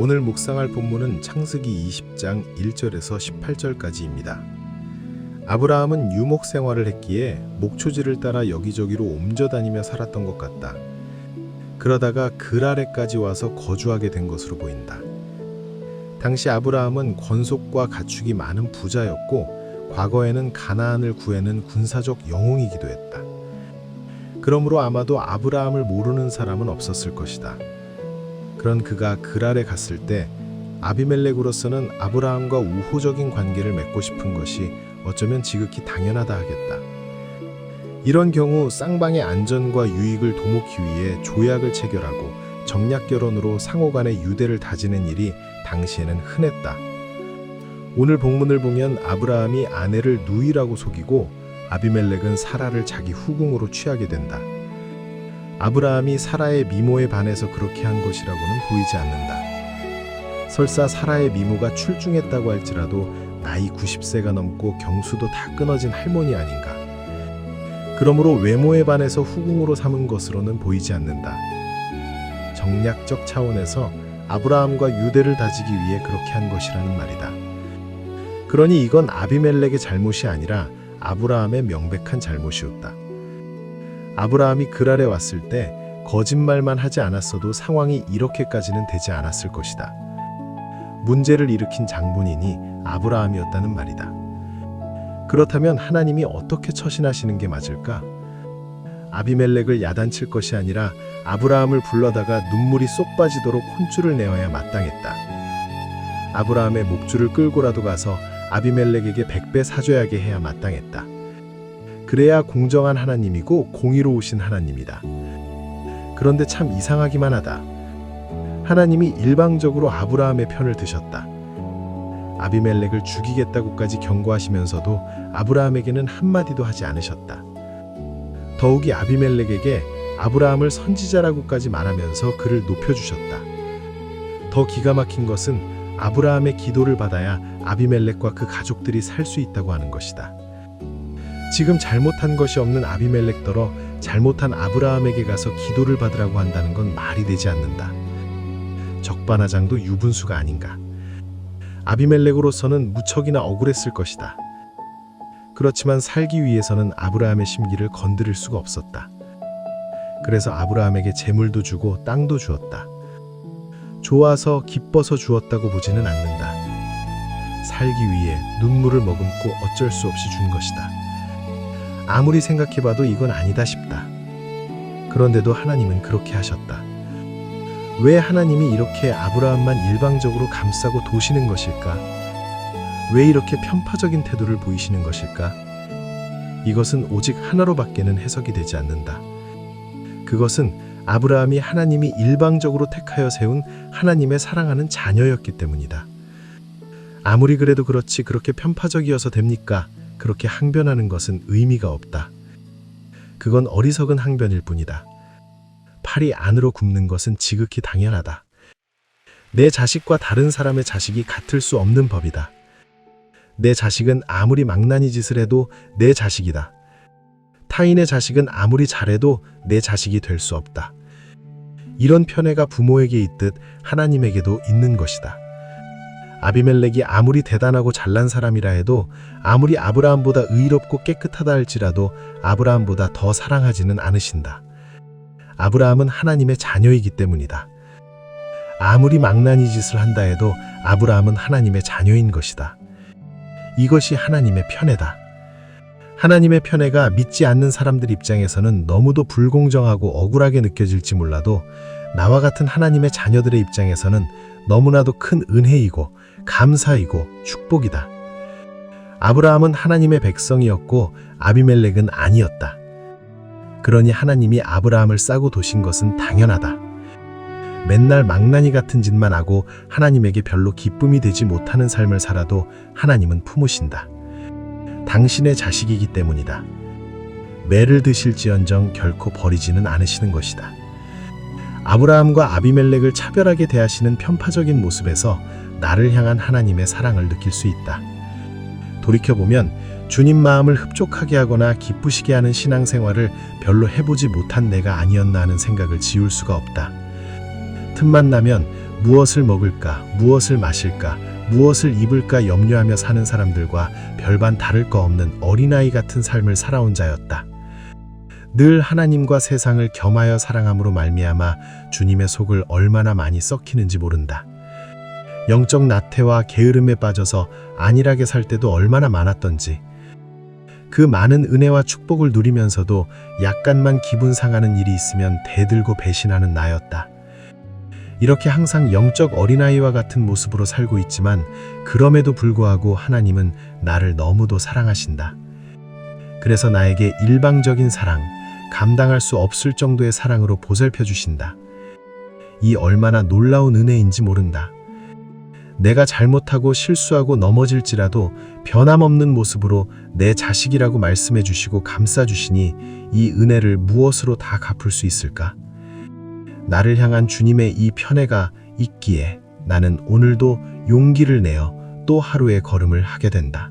오늘 묵상할 본문은 창세기 20장 1절에서 18절까지입니다. 아브라함은 유목 생활을 했기에 목초지를 따라 여기저기로 옮겨 다니며 살았던 것 같다. 그러다가 그랄에까지 와서 거주하게 된 것으로 보인다. 당시 아브라함은 권속과 가축이 많은 부자였고 과거에는 가나안을 구해는 군사적 영웅이기도 했다. 그러므로 아마도 아브라함을 모르는 사람은 없었을 것이다. 그런 그가 그랄에 갔을 때 아비멜렉으로서는 아브라함과 우호적인 관계를 맺고 싶은 것이 어쩌면 지극히 당연하다 하겠다. 이런 경우 쌍방의 안전과 유익을 도모키 위해 조약을 체결하고 정략 결혼으로 상호 간의 유대를 다지는 일이 당시에는 흔했다. 오늘 본문을 보면 아브라함이 아내를 누이라고 속이고 아비멜렉은 사라를 자기 후궁으로 취하게 된다. 아브라함이 사라의 미모에 반해서 그렇게 한 것이라고는 보이지 않는다. 설사 사라의 미모가 출중했다고 할지라도 나이 90세가 넘고 경수도 다 끊어진 할머니 아닌가. 그러므로 외모에 반해서 후궁으로 삼은 것으로는 보이지 않는다. 정략적 차원에서 아브라함과 유대를 다지기 위해 그렇게 한 것이라는 말이다. 그러니 이건 아비멜렉의 잘못이 아니라 아브라함의 명백한 잘못이었다. 아브라함이 그랄에 왔을 때 거짓말만 하지 않았어도 상황이 이렇게까지는 되지 않았을 것이다. 문제를 일으킨 장본인이 아브라함이었다는 말이다. 그렇다면 하나님이 어떻게 처신하시는 게 맞을까? 아비멜렉을 야단칠 것이 아니라 아브라함을 불러다가 눈물이 쏙 빠지도록 혼쭐을 내어야 마땅했다. 아브라함의 목줄을 끌고라도 가서 아비멜렉에게 백배 사줘야게 해야 마땅했다. 그래야 공정한 하나님이고 공의로우신 하나님이다. 그런데 참 이상하기만 하다. 하나님이 일방적으로 아브라함의 편을 드셨다. 아비멜렉을 죽이겠다고까지 경고하시면서도 아브라함에게는 한마디도 하지 않으셨다. 더욱이 아비멜렉에게 아브라함을 선지자라고까지 말하면서 그를 높여주셨다. 더 기가 막힌 것은 아브라함의 기도를 받아야 아비멜렉과 그 가족들이 살 수 있다고 하는 것이다. 지금 잘못한 것이 없는 아비멜렉 더러 잘못한 아브라함에게 가서 기도를 받으라고 한다는 건 말이 되지 않는다. 적반하장도 유분수가 아닌가. 아비멜렉으로서는 무척이나 억울했을 것이다. 그렇지만 살기 위해서는 아브라함의 심기를 건드릴 수가 없었다. 그래서 아브라함에게 재물도 주고 땅도 주었다. 좋아서 기뻐서 주었다고 보지는 않는다. 살기 위해 눈물을 머금고 어쩔 수 없이 준 것이다. 아무리 생각해봐도 이건 아니다 싶다. 그런데도 하나님은 그렇게 하셨다. 왜 하나님이 이렇게 아브라함만 일방적으로 감싸고 도시는 것일까? 왜 이렇게 편파적인 태도를 보이시는 것일까? 이것은 오직 하나로밖에는 해석이 되지 않는다. 그것은 아브라함이 하나님이 일방적으로 택하여 세운 하나님의 사랑하는 자녀였기 때문이다. 아무리 그래도 그렇지 그렇게 편파적이어서 됩니까? 그렇게 항변하는 것은 의미가 없다. 그건 어리석은 항변일 뿐이다. 팔이 안으로 굽는 것은 지극히 당연하다. 내 자식과 다른 사람의 자식이 같을 수 없는 법이다. 내 자식은 아무리 망나니 짓을 해도 내 자식이다. 타인의 자식은 아무리 잘해도 내 자식이 될 수 없다. 이런 편애가 부모에게 있듯 하나님에게도 있는 것이다. 아비멜렉이 아무리 대단하고 잘난 사람이라 해도 아무리 아브라함보다 의롭고 깨끗하다 할지라도 아브라함보다 더 사랑하지는 않으신다. 아브라함은 하나님의 자녀이기 때문이다. 아무리 망나니 짓을 한다 해도 아브라함은 하나님의 자녀인 것이다. 이것이 하나님의 편애다. 하나님의 편애가 믿지 않는 사람들 입장에서는 너무도 불공정하고 억울하게 느껴질지 몰라도 나와 같은 하나님의 자녀들의 입장에서는 너무나도 큰 은혜이고 감사이고 축복이다. 아브라함은 하나님의 백성이었고 아비멜렉은 아니었다. 그러니 하나님이 아브라함을 싸고 도신 것은 당연하다. 맨날 망나니 같은 짓만 하고 하나님에게 별로 기쁨이 되지 못하는 삶을 살아도 하나님은 품으신다. 당신의 자식이기 때문이다. 매를 드실지언정 결코 버리지는 않으시는 것이다. 아브라함과 아비멜렉을 차별하게 대하시는 편파적인 모습에서 나를 향한 하나님의 사랑을 느낄 수 있다. 돌이켜보면 주님 마음을 흡족하게 하거나 기쁘시게 하는 신앙생활을 별로 해보지 못한 내가 아니었나 하는 생각을 지울 수가 없다. 틈만 나면 무엇을 먹을까, 무엇을 마실까, 무엇을 입을까 염려하며 사는 사람들과 별반 다를 거 없는 어린아이 같은 삶을 살아온 자였다. 늘 하나님과 세상을 겸하여 사랑함으로 말미암아 주님의 속을 얼마나 많이 썩히는지 모른다. 영적 나태와 게으름에 빠져서 안일하게 살 때도 얼마나 많았던지. 그 많은 은혜와 축복을 누리면서도 약간만 기분 상하는 일이 있으면 대들고 배신하는 나였다. 이렇게 항상 영적 어린아이와 같은 모습으로 살고 있지만 그럼에도 불구하고 하나님은 나를 너무도 사랑하신다. 그래서 나에게 일방적인 사랑, 감당할 수 없을 정도의 사랑으로 보살펴 주신다. 이 얼마나 놀라운 은혜인지 모른다. 내가 잘못하고 실수하고 넘어질지라도 변함없는 모습으로 내 자식이라고 말씀해 주시고 감싸 주시니 이 은혜를 무엇으로 다 갚을 수 있을까? 나를 향한 주님의 이 편애가 있기에 나는 오늘도 용기를 내어 또 하루의 걸음을 하게 된다.